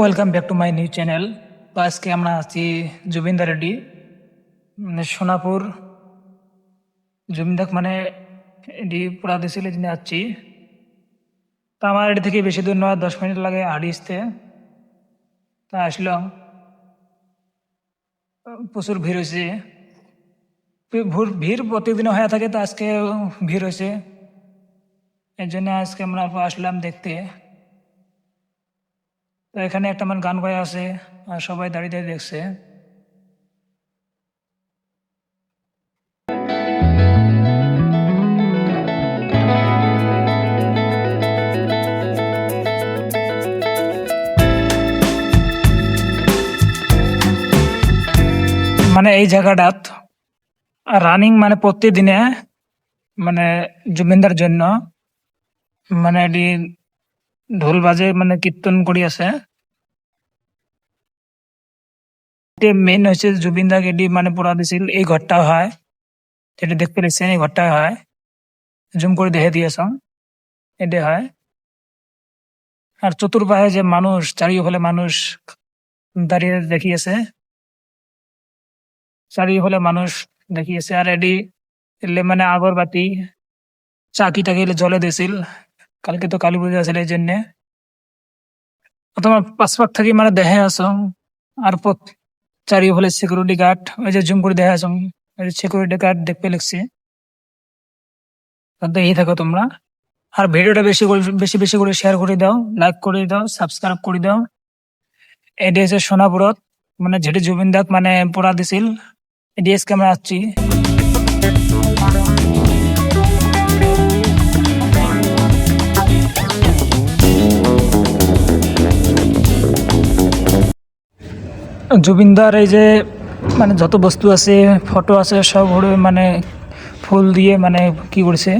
Welcome back to my new channel তো আজকে আমরা আছি জুবিনদা রেড্ডি মানে সোনাপুর। জুবিনদাক মানে এটি পুরা দিছিল জন্য আসছি। তো আমার এটি থেকে বেশি দূর নয়, দশ মিনিট লাগে হাড়ি আসতে তা আসলাম প্রচুর ভিড় হয়েছে। ভিড় প্রত্যেকদিন হয়ে থাকে, তো আজকে ভিড় হয়েছে। এর জন্য আজকে আমরা আসলাম দেখতে। তো এখানে একটা মানে গান গায়া আছে, আর সবাই দাঁড়িয়ে দাঁড়িয়ে দেখছে। মানে এই জায়গাটাত রানিং মানে প্রতিদিনে মানে জুবিনদার জন্য মানে এটি ঢোল বাজে মানে কীর্তন করি আছে। মেইন হচ্ছে জুবিন দা এটি মানে পুরা দিছিল, এই ঘরটা হয়। যেটা দেখতে পেয়েছেন এই ঘরটা হয়। জুম করে দেখে দিয়েছ এটা হয়। আর চতুর্পাশে যে মানুষ চারিওফালে মানুষ দাঁড়িয়ে দেখিয়েছে চারিওফালে মানুষ দেখিয়েছে আর এটি এলে মানে আগরবাতি চাকি টাকি জলে দিয়েছিল কালকে তো কালী পূজা ছিল এই জন্যে। তোমার পাশপাক থাকি মানে দেখে আছো আর পথ- চারিওফালে সিকিউরিটি গার্ড ওই যে জুম করে দেখা আছো সিকিউরিটি গার্ড দেখতে লাগছে। দেখেই থাকো তোমরা। আর ভিডিওটা বেশি বেশি বেশি করে শেয়ার করে দাও লাইক করে দাও সাবস্ক্রাইব করে দাও। এটি হচ্ছে সোনাপুরত মানে যেটি জুবিন দাক মানে পড়া দিছিল এটি আজকে আমরা আসছি। জুবিনদার এই যে মানে যত বস্তু আছে ফটো আছে, সব মানে ফুল দিয়ে মানে কি করছে?